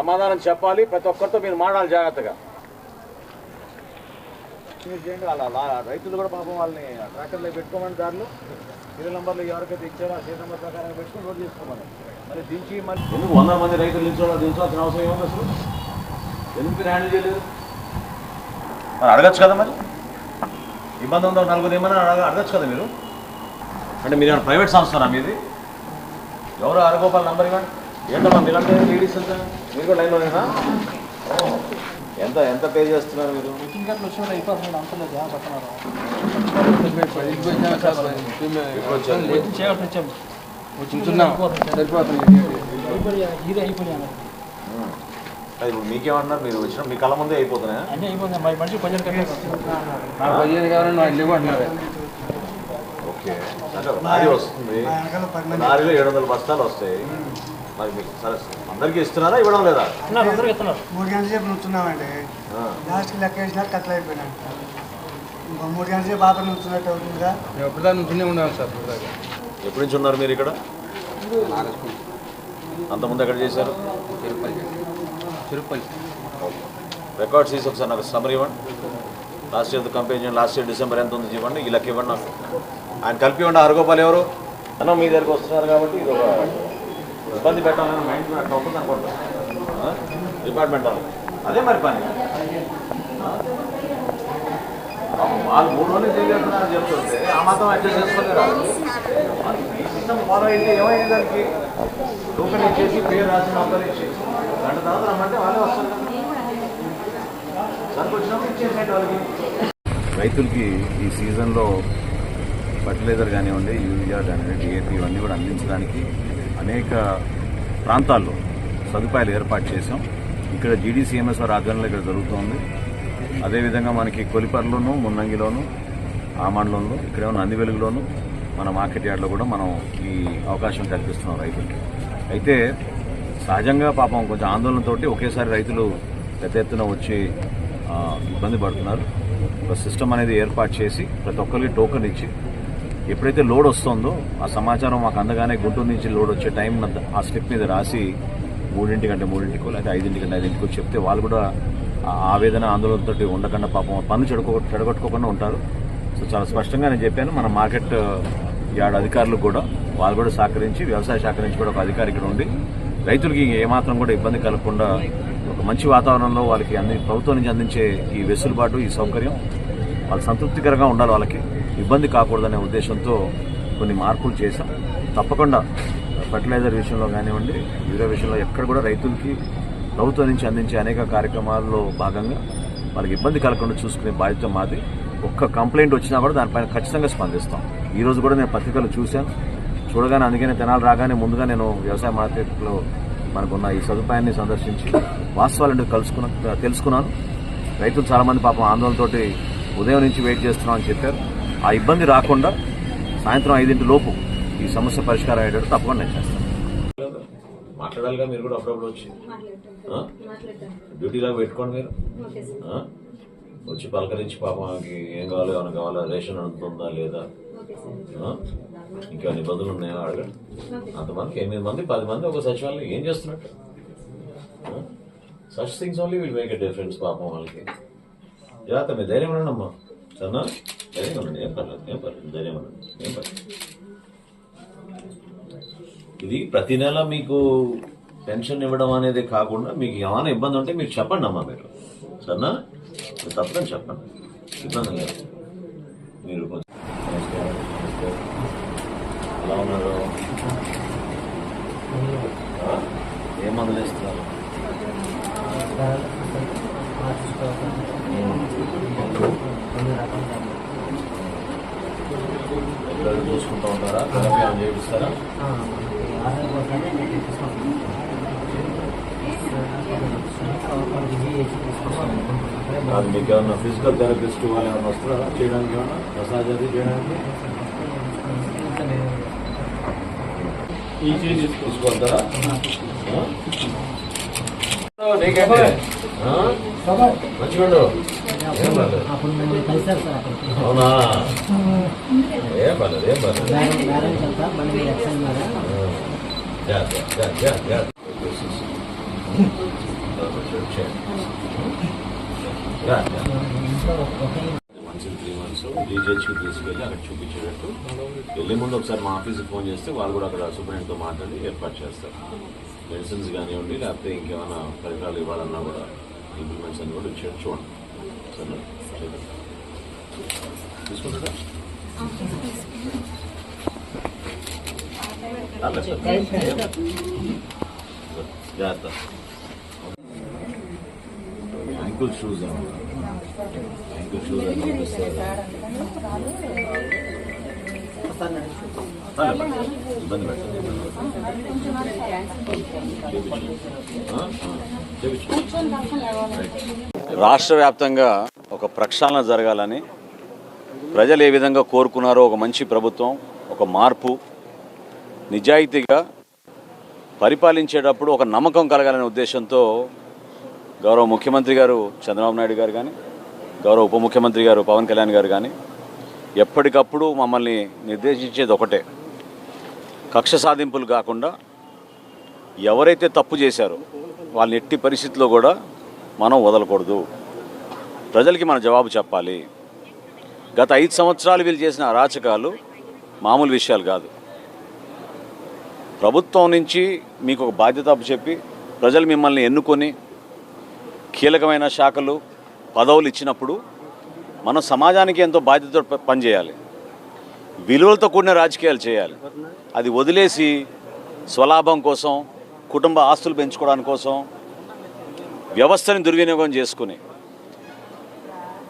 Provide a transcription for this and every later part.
సమాధానం చెప్పాలి ప్రతి ఒక్కరితో మీరు మాట్లాడాలి జాగ్రత్తగా. మీరు చేయండి వాళ్ళ వాళ్ళ రైతులు కూడా పాపం వాళ్ళని ట్రాక్టర్లో పెట్టుకోమని దారిలో సీరియల్ నెంబర్లు ఎవరికైతే ఇచ్చారో ఆ సీరియల్ నెంబర్ ప్రకారం పెట్టుకుని రోడ్ చేసుకోమని మరి దించి మళ్ళీ ఎందుకు వందల మంది రైతులు దించో దించాల్సిన అవసరం ఏముంది అసలు? ఎందుకు మీరు హ్యాండిల్ చేయలేదు? మరి అడగచ్చు కదా మరి? ఇబ్బంది ఉందో నలుగురు ఏమైనా అడగ అడగచ్చు కదా మీరు? అంటే మీరు ఏమైనా ప్రైవేట్ సంస్థనా మీది? ఎవరు అరగోపాల్ నంబర్ ఇవ్వండి. ఏంటమ్మా లేడీస్ అంతా? మీరు కూడా లైన్లోనేనా ఓ, ఎంత ఎంత పే చేస్తున్నారు మీరు? ఇప్పుడు మీకేమన్నారు మీరు వచ్చిన మీ కళ్ళ ముందే అయిపోతున్నాయా? ఓకే. అంటే వస్తుంది. ఏడు వందల బస్తాలు వస్తాయి. మరి మీకు సరే అందరికీ ఇస్తున్నారా ఇవ్వడం లేదా? మూడు గంటల సేపు నుంచున్నామండి. ఆ. లాస్ట్కి లెక్క వేసినా కట్లు అయిపోయినాయి. ఇంకో మూడు గంటల సేపు ఆపర్ నుంచున్నట్టు అవుతుందిగా మేము నుంచునే ఉన్నాం సార్ ఇప్పటిదాకా. ఎప్పటి నుంచి ఉన్నారు మీరు ఇక్కడ? అంతకుముందు ఎక్కడ చేశారు? తిరుపతి. తిరుపతి ఓకే. రికార్డ్స్ తీసి ఒకసారి నాకు సమరీ ఇవ్వండి. లాస్ట్ ఇయర్ కంపెనీ చేయండి. లాస్ట్ ఇయర్ డిసెంబర్ ఎంత ఉంది ఇవ్వండి. ఈ లెక్క ఇవ్వండి నాకు. ఆయన కలిపి ఇవ్వండి హరగోపాల్ ఎవరు? అన్న మీ దగ్గరకు వస్తున్నారు కాబట్టి ఇది ఒక ఇబ్బంది పెట్టాలని మైండ్ కూడా అనుకుంటా డిపార్ట్మెంట్ వాళ్ళు. అదే మరి పని. వాళ్ళు మూడు రోజులు చేయగలుగుతున్నారని చెప్తుంటే ఆ మాత్రం అడ్జస్ట్ చేసుకోలేరా? ఈ సిస్టమ్ ఫాలో అయితే ఏమైంది దానికి? టోకెన్ ఇచ్చేసి పేరు రాసిన అందరూ ఇచ్చి. గంట తర్వాత రమ్మంటే వాళ్ళే వస్తారు. కదా సరుకు వచ్చినప్పుడు ఇచ్చేసేయండి వాళ్ళకి. రైతులకి ఈ సీజన్లో ఫర్టిలైజర్ కానివ్వండి యూరియా కానివ్వండి డిఏపి ఇవన్నీ కూడా అందించడానికి అనేక ప్రాంతాల్లో సదుపాయాలు ఏర్పాటు చేశాం. ఇక్కడ జీడీసీఎంఎస్ఆర్ ఆధ్వర్యంలో ఇక్కడ జరుగుతోంది. అదేవిధంగా మనకి కొలిపర్లోను మున్నంగిలోను ఆమండలంలో ఇక్కడ ఉన్న నంది మన మార్కెట్ యార్డ్లో కూడా మనం ఈ అవకాశం కల్పిస్తున్నాం రైతులకి. అయితే సహజంగా పాపం కొంచెం ఆందోళనతోటి ఒకేసారి రైతులు పెద్ద ఎత్తున వచ్చి ఇబ్బంది పడుతున్నారు. ఒక సిస్టమ్ అనేది ఏర్పాటు చేసి ప్రతి ఒక్కరికి టోకెన్ ఇచ్చి ఎప్పుడైతే లోడ్ వస్తుందో ఆ సమాచారం మాకు అందగానే గుంటూరు నుంచి లోడ్ వచ్చే టైం నంత- ఆ స్లిప్ మీద రాసి మూడింటికంటే మూడింటికో లేదా ఐదింటికంటే ఐదింటికో చెప్తే వాళ్ళు కూడా ఆ ఆవేదన ఆందోళనతో ఉండకుండా పాపం పన్ను చెడుకో చెడగొట్టుకోకుండా ఉంటారు. సో చాలా స్పష్టంగా నేను చెప్పాను మన మార్కెట్ యార్డ్ అధికారులు కూడా వాళ్ళు కూడా సహకరించి వ్యవసాయ శాఖ నుంచి కూడా ఒక అధికారి ఇక్కడ ఉండి రైతులకి ఏమాత్రం కూడా ఇబ్బంది కలగకుండా ఒక మంచి వాతావరణంలో వాళ్ళకి అన్ని ప్రభుత్వం నుంచి అందించే ఈ వెసులుబాటు ఈ సౌకర్యం వాళ్ళు సంతృప్తికరంగా ఉండాలి వాళ్ళకి. ఇబ్బంది కాకూడదనే ఉద్దేశంతో కొన్ని మార్పులు చేశాం. తప్పకుండా ఫర్టిలైజర్ విషయంలో కానివ్వండి యూరియా విషయంలో ఎక్కడ కూడా రైతులకి ప్రభుత్వం నుంచి అందించే అనేక కార్యక్రమాల్లో భాగంగా వాళ్ళకి ఇబ్బంది కలగకుండా చూసుకునే బాధ్యత మాది. ఒక్క కంప్లైంట్ వచ్చినా కూడా దానిపైన ఖచ్చితంగా స్పందిస్తాం. ఈ రోజు కూడా నేను పత్రికలు చూశాను. చూడగానే అందుకనే తెనాలు రాగానే ముందుగా నేను వ్యవసాయ మార్కెట్లో మనకున్న ఈ సదుపాయాన్ని సందర్శించి వాస్తవాలను కలుసుకున్న తెలుసుకున్నాను. రైతులు చాలామంది పాపం ఆందోళనతోటి ఉదయం నుంచి వెయిట్ చేస్తున్నాం అని చెప్పారు. ఆ ఇబ్బంది రాకుండా సాయంత్రం ఐదింటి లోపు ఈ సమస్య పరిష్కారం అయ్యేటట్టు తప్పకుండా నేను చేస్తాను. మాట్లాడాలిగా మీరు కూడా అప్పుడప్పుడు వచ్చి. ఆ? డ్యూటీలో పెట్టుకోండి మీరు? వచ్చి పలకరించి పాపం ఆమెకి ఏం కావాలో ఏమైనా కావాలా రేషన్ అందుతుందా లేదా? ఇంకా నిబంధనలు ఉన్నాయో? అడగండి. అంతమందికి ఎనిమిది మంది పది మంది ఒక సచివాలయం ఏం చేస్తున్నట్టు? Such things only will make a difference పాపం వాళ్ళకి. జాగ్రత్త ధైర్యం ఉండండి అమ్మా. సరేనా? ధైర్యం ఉండండి. ఏం పర్లేదు ఏం పర్లేదు ధైర్యం ఉండండి. ఏం పర్లేదు. ఇది ప్రతి నెల మీకు పెన్షన్ ఇవ్వడం అనేది కాకుండా మీకు ఏమైనా ఇబ్బంది ఉంటే మీరు చెప్పండి అమ్మా మీరు. సరేనా? మీరు తప్పదని చెప్పండి. ఇబ్బంది లేదు. మీరు ఎలా ఉన్నారు? ఏమందలేస్తారు ఏం మందులు ఇస్తున్నారు ఎక్కడ చూసుకుంటూ ఉంటారా థెరపీ ఏమైనా చేపిస్తారా అది మీకు ఏమన్నా ఫిజికల్ థెరపిస్ట్ వాళ్ళు ఏమైనా వస్తారా చేయడానికి ఏమన్నా మసాజ్ అది చేయడానికి తీసుకుంటారా నీకంటే మంచిగా ఏం పర్లేదు. అప్పుడు మిమ్మల్ని సార్ అక్కడికి అవునా? ఏం పర్లేదు ఏం పర్లేదు. మళ్ళీ మీరు ఎక్సైజ్ మంత్స్ త్రీ మంత్స్ డీజేహెచ్కి తీసుకెళ్ళి అక్కడ చూపించేటట్టు వెళ్ళే ముందు ఒకసారి మా ఆఫీస్కి ఫోన్ చేస్తే వాళ్ళు కూడా అక్కడ సూపరింటెండెంట్తో మాట్లాడి ఏర్పాటు చేస్తారు. మెడిసిన్స్ కానివ్వండి లేకపోతే ఇంకేమైనా పరికరాలు ఇవ్వాలన్నా కూడా. ఇంప్లిమెంట్స్ అని కూడా ఇచ్చేట్టు చూడండి. సరే. చేద్దాం. తీసుకుంటారా అలాగే. జాగ్రత్త యాంకుల్ షూస్ యాంకుల్ షూస్ అని పంపిస్తారు ఇబ్బంది పెట్టండి రాష్ట్ర వ్యాప్తంగా ఒక ప్రక్షాళన జరగాలని ప్రజలు ఏ విధంగా కోరుకున్నారో ఒక మంచి ప్రభుత్వం ఒక మార్పు నిజాయితీగా పరిపాలించేటప్పుడు ఒక నమ్మకం కలగాలనే ఉద్దేశంతో గౌరవ ముఖ్యమంత్రి గారు చంద్రబాబు నాయుడు గారు కానీ గౌరవ ఉప ముఖ్యమంత్రి గారు పవన్ కళ్యాణ్ గారు కానీ ఎప్పటికప్పుడు మమ్మల్ని నిర్దేశించేది ఒకటే. కక్ష సాధింపులు కాకుండా ఎవరైతే తప్పు చేశారో వాళ్ళని ఎట్టి పరిస్థితిలో కూడా మనం వదలకూడదు. ప్రజలకి మన జవాబు చెప్పాలి. గత ఐదు సంవత్సరాలు వీళ్ళు చేసిన అరాచకాలు మామూలు విషయాలు కాదు. ప్రభుత్వం నుంచి మీకు ఒక బాధ్యత చెప్పి ప్రజలు మిమ్మల్ని ఎన్నుకొని కీలకమైన శాఖలు పదవులు ఇచ్చినప్పుడు మనం సమాజానికి ఎంతో బాధ్యత పనిచేయాలి. విలువలతో కూడిన రాజకీయాలు చేయాలి. అది వదిలేసి స్వలాభం కోసం కుటుంబ ఆస్తులు పెంచుకోవడానికి కోసం వ్యవస్థని దుర్వినియోగం చేసుకుని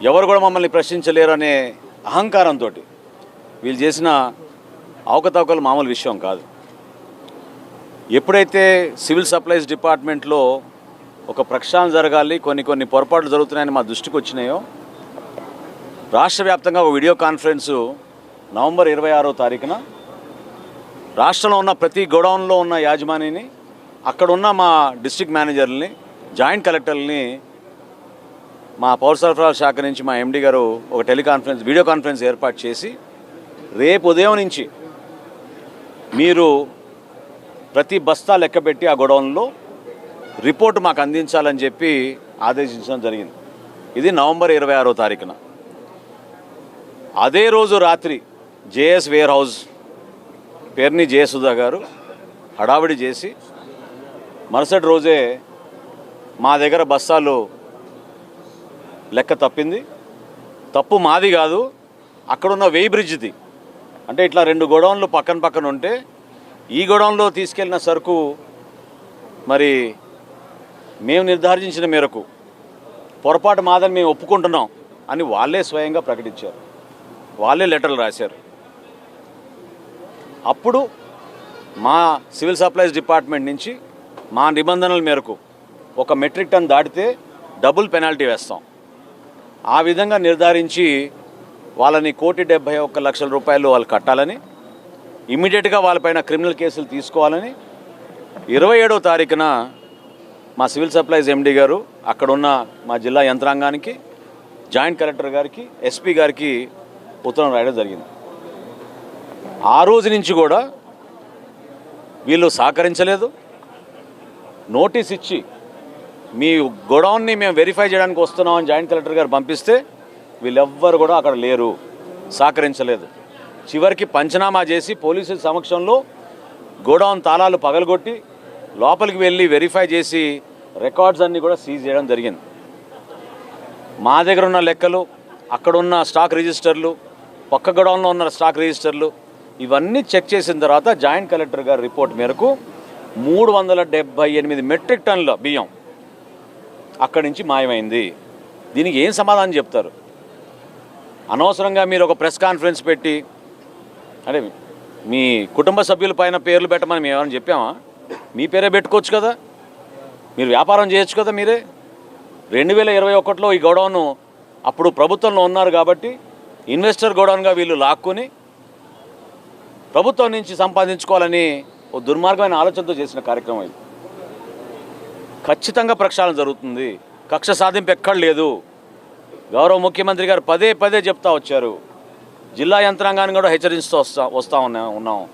ఎవరు కూడా మమ్మల్ని ప్రశ్నించలేరు అనే అహంకారంతో వీళ్ళు చేసిన అవకతవకలు మామూలు విషయం కాదు. ఎప్పుడైతే సివిల్ సప్లైస్ డిపార్ట్మెంట్లో ఒక ప్రక్షాళన జరగాలి కొన్ని కొన్ని పొరపాట్లు జరుగుతున్నాయని మా దృష్టికి వచ్చినాయో రాష్ట్ర వ్యాప్తంగా ఒక వీడియో కాన్ఫరెన్సు నవంబర్ ఇరవై ఆరో తారీఖున రాష్ట్రంలో ఉన్న ప్రతి గోడౌన్లో ఉన్న యాజమానిని అక్కడున్న మా డిస్ట్రిక్ట్ మేనేజర్ని జాయింట్ కలెక్టర్ని మా పౌర సరఫరాల శాఖ నుంచి మా ఎండి గారు ఒక టెలికాన్ఫరెన్స్ వీడియో కాన్ఫరెన్స్ ఏర్పాటు చేసి రేపు ఉదయం నుంచి మీరు ప్రతి బస్తా లెక్కపెట్టి ఆ గొడవల్లో రిపోర్ట్ మాకు అందించాలని చెప్పి ఆదేశించడం జరిగింది. ఇది నవంబర్ ఇరవై ఆరో తారీఖున. అదే రోజు రాత్రి JS warehouse Perni Jayasudha గారు హడావిడి చేసి మరుసటి రోజే మా దగ్గర బస్సాలు లెక్క తప్పింది. తప్పు మాది కాదు అక్కడున్న వెయ్యి బ్రిడ్జ్ది. అంటే ఇట్లా రెండు గోడౌన్లు పక్కన పక్కన ఉంటే ఈ గోడౌన్లో తీసుకెళ్ళిన సరుకు మరి మేము నిర్ధారించిన మేరకు పొరపాటు మాదని మేము ఒప్పుకుంటున్నాం అని వాళ్ళే స్వయంగా ప్రకటించారు. వాళ్ళే లెటర్లు రాశారు. అప్పుడు మా సివిల్ సప్లైస్ డిపార్ట్మెంట్ నుంచి మా నిబంధనల మేరకు ఒక మెట్రిక్ టన్ దాటితే డబుల్ పెనాల్టీ వేస్తాం. ఆ విధంగా నిర్ధారించి వాళ్ళని కోటి డెబ్బై ఒక్క లక్షల రూపాయలు వాళ్ళు కట్టాలని ఇమ్మీడియట్గా వాళ్ళపైన క్రిమినల్ కేసులు తీసుకోవాలని ఇరవై ఏడవ తారీఖున మా సివిల్ సప్లైస్ ఎండీ గారు అక్కడున్న మా జిల్లా యంత్రాంగానికి జాయింట్ కలెక్టర్ గారికి ఎస్పీ గారికి ఉత్తరం రాయడం జరిగింది. ఆ రోజు నుంచి కూడా వీళ్ళు సహకరించలేదు. నోటీస్ ఇచ్చి మీ గొడౌన్ని మేము వెరిఫై చేయడానికి వస్తున్నామని జాయింట్ కలెక్టర్ గారు పంపిస్తే వీళ్ళెవ్వరు కూడా అక్కడ లేరు. సహకరించలేదు. చివరికి పంచనామా చేసి పోలీసుల సమక్షంలో గోడౌన్ తాళాలు పగలగొట్టి లోపలికి వెళ్ళి వెరిఫై చేసి రికార్డ్స్ అన్నీ కూడా సీజ్ చేయడం జరిగింది. మా దగ్గర ఉన్న లెక్కలు అక్కడున్న స్టాక్ రిజిస్టర్లు పక్క గొడౌన్లో ఉన్న స్టాక్ రిజిస్టర్లు ఇవన్నీ చెక్ చేసిన తర్వాత జాయింట్ కలెక్టర్ గారి రిపోర్ట్ మేరకు మూడు వందల డెబ్బై ఎనిమిది మెట్రిక్ టన్నుల బియ్యం అక్కడి నుంచి మాయమైంది. దీనికి ఏం సమాధానం చెప్తారు? అనవసరంగా మీరు ఒక ప్రెస్ కాన్ఫరెన్స్ పెట్టి అంటే మీ కుటుంబ సభ్యుల పైన పేర్లు పెట్టమని మేము ఏమైనా చెప్పామా? మీ పేరే పెట్టుకోవచ్చు కదా? మీరు వ్యాపారం చేయొచ్చు కదా మీరే? రెండు వేల ఇరవై ఒకటిలో ఈ గొడవను అప్పుడు ప్రభుత్వంలో ఉన్నారు కాబట్టి ఇన్వెస్టర్ గోడౌన్గా వీళ్ళు లాక్కొని ప్రభుత్వం నుంచి సంపాదించుకోవాలని ఓ దుర్మార్గమైన ఆలోచనతో చేసిన కార్యక్రమం ఇది. ఖచ్చితంగా ప్రక్షాళన జరుగుతుంది. కక్ష సాధింపు ఎక్కడ లేదు. గౌరవ ముఖ్యమంత్రి గారు పదే పదే చెప్తా వచ్చారు. జిల్లా యంత్రాంగాన్ని కూడా హెచ్చరిస్తూ వస్తా వస్తా ఉన్నా ఉన్నాం.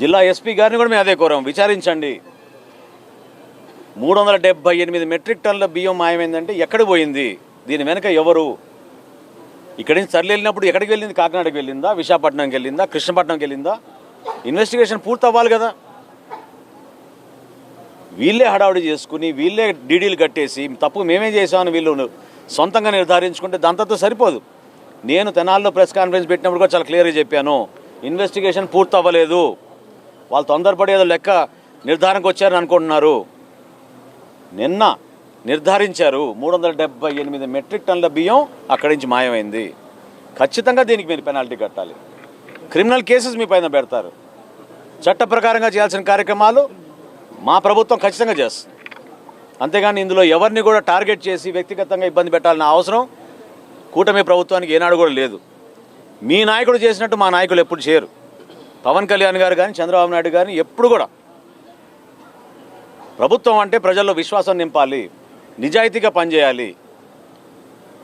జిల్లా ఎస్పీ గారిని కూడా మేము అదే కోరాం. విచారించండి. మూడు వందల డెబ్బై ఎనిమిది మెట్రిక్ టన్నుల బియ్యం మాయమైందంటే ఎక్కడ పోయింది? దీని వెనుక ఎవరు? ఇక్కడి నుంచి తరలి వెళ్ళినప్పుడు ఎక్కడికి వెళ్ళింది? కాకినాడకి వెళ్ళిందా? విశాఖపట్నంకి వెళ్ళిందా? కృష్ణపట్నంకి వెళ్ళిందా? ఇన్వెస్టిగేషన్ పూర్తి అవ్వాలి కదా. వీళ్ళే హడావుడి చేసుకుని వీళ్ళే డీడీలు కట్టేసి తప్పు మేమే చేసామని వీళ్ళు సొంతంగా నిర్ధారించుకుంటే దాంతో సరిపోదు. నేను తెనాల్లో ప్రెస్ కాన్ఫరెన్స్ పెట్టినప్పుడు కూడా చాలా క్లియర్గా చెప్పాను ఇన్వెస్టిగేషన్ పూర్తి అవ్వలేదు వాళ్ళు తొందరపడి ఏదో లెక్క నిర్ధారణకు వచ్చారని అనుకుంటున్నారు. నిన్న నిర్ధారించారు. మూడు వందల డెబ్బై ఎనిమిది మెట్రిక్ టన్నుల బియ్యం అక్కడి నుంచి మాయమైంది. ఖచ్చితంగా దీనికి మీరు పెనాల్టీ కట్టాలి. క్రిమినల్ కేసెస్ మీ పైన పెడతారు. చట్ట ప్రకారంగా చేయాల్సిన కార్యక్రమాలు మా ప్రభుత్వం ఖచ్చితంగా చేస్తుంది. అంతేగాని ఇందులో ఎవరిని కూడా టార్గెట్ చేసి వ్యక్తిగతంగా ఇబ్బంది పెట్టాలన్న అవసరం కూటమి ప్రభుత్వానికి ఏనాడు కూడా లేదు. మీ నాయకుడు చేసినట్టు మా నాయకులు ఎప్పుడు చేయరు. పవన్ కళ్యాణ్ గారు కానీ చంద్రబాబు నాయుడు కానీ ఎప్పుడు కూడా ప్రభుత్వం అంటే ప్రజల్లో విశ్వాసం నింపాలి. నిజాయితీగా పనిచేయాలి.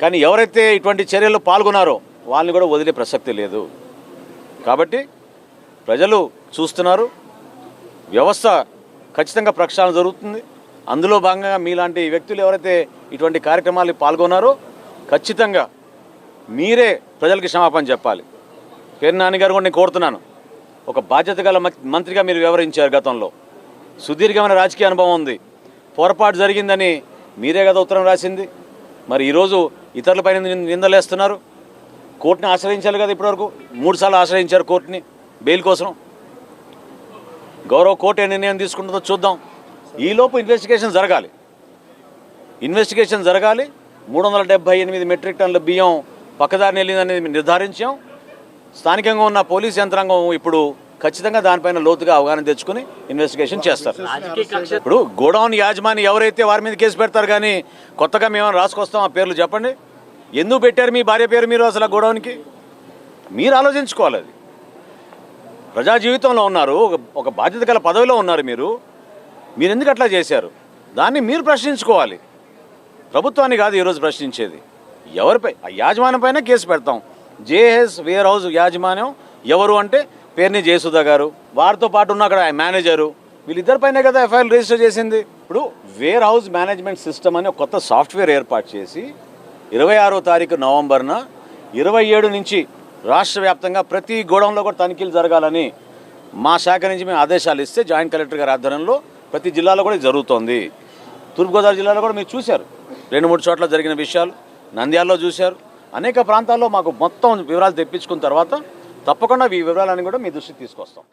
కానీ ఎవరైతే ఇటువంటి చర్యల్లో పాల్గొన్నారో వాళ్ళని కూడా వదిలే ప్రసక్తి లేదు. కాబట్టి ప్రజలు చూస్తున్నారు. వ్యవస్థ ఖచ్చితంగా ప్రక్షాళన జరుగుతుంది. అందులో భాగంగా మీలాంటి వ్యక్తులు ఎవరైతే ఇటువంటి కార్యక్రమాలు పాల్గొన్నారో ఖచ్చితంగా మీరే ప్రజలకి క్షమాపణ చెప్పాలి. పేరు నాన్నగారు కూడా నేను కోరుతున్నాను. ఒక బాధ్యత గల మంత్రిగా మీరు వ్యవహరించారు గతంలో. సుదీర్ఘమైన రాజకీయ అనుభవం ఉంది. పొరపాటు జరిగిందని మీరే కదా ఉత్తరం రాసింది. మరి ఈరోజు ఇతరులపైన నిందలేస్తున్నారు. కోర్టుని ఆశ్రయించాలి కదా ఇప్పటివరకు. మూడుసార్లు ఆశ్రయించారు కోర్టుని బెయిల్ కోసం. గౌరవ కోర్టు ఏ నిర్ణయం తీసుకుంటుందో చూద్దాం. ఈలోపు ఇన్వెస్టిగేషన్ జరగాలి. ఇన్వెస్టిగేషన్ జరగాలి. మూడు వందల డెబ్బై ఎనిమిది మెట్రిక్ టన్నుల బియ్యం పక్కదారిని వెళ్ళిందనేది నిర్ధారించాం. స్థానికంగా ఉన్న పోలీస్ యంత్రాంగం ఇప్పుడు ఖచ్చితంగా దానిపైన లోతుగా అవగాహన తెచ్చుకుని ఇన్వెస్టిగేషన్ చేస్తారు. ఇప్పుడు గోడౌన్ యాజమాని ఎవరైతే వారి మీద కేసు పెడతారు కానీ కొత్తగా మేము రాసుకొస్తాం ఆ పేర్లు చెప్పండి. ఎందుకు పెట్టారు మీ భార్య పేరు మీరు అసలు ఆ గోడౌన్కి? మీరు ఆలోచించుకోవాలి అది. ప్రజా జీవితంలో ఉన్నారు ఒక ఒక బాధ్యత గల పదవిలో ఉన్నారు మీరు. మీరు ఎందుకు అట్లా చేశారు? దాన్ని మీరు ప్రశ్నించుకోవాలి. ప్రభుత్వాన్ని కాదు ఈరోజు ప్రశ్నించేది. ఎవరిపై ఆ యాజమాన్యం పైన కేసు పెడతాం. జేఎస్ వేర్ హౌస్ యాజమాన్యం ఎవరు అంటే పేర్ని జయసుధా గారు వారితో పాటు ఉన్న అక్కడ మేనేజరు వీళ్ళిద్దరిపైనే కదా ఎఫ్ఐఆర్ రిజిస్టర్ చేసింది. ఇప్పుడు వేర్ హౌస్ మేనేజ్మెంట్ సిస్టమ్ అని కొత్త సాఫ్ట్వేర్ ఏర్పాటు చేసి ఇరవై ఆరో తారీఖు నవంబర్న ఇరవై ఏడు నుంచి రాష్ట్ర వ్యాప్తంగా ప్రతి గోడౌన్లో కూడా తనిఖీలు జరగాలని మా శాఖ నుంచి మేము ఆదేశాలు ఇస్తే జాయింట్ కలెక్టర్ గారి ఆధ్వర్యంలో ప్రతి జిల్లాలో కూడా జరుగుతోంది. తూర్పుగోదావరి జిల్లాలో కూడా మీరు చూశారు. రెండు మూడు చోట్ల జరిగిన విషయాలు నంద్యాలలో చూశారు. అనేక ప్రాంతాల్లో మాకు మొత్తం వివరాలు తెప్పించుకున్న తర్వాత తప్పకుండా ఈ వివరాలన్నీ కూడా మీ దృష్టికి తీసుకొస్తాం.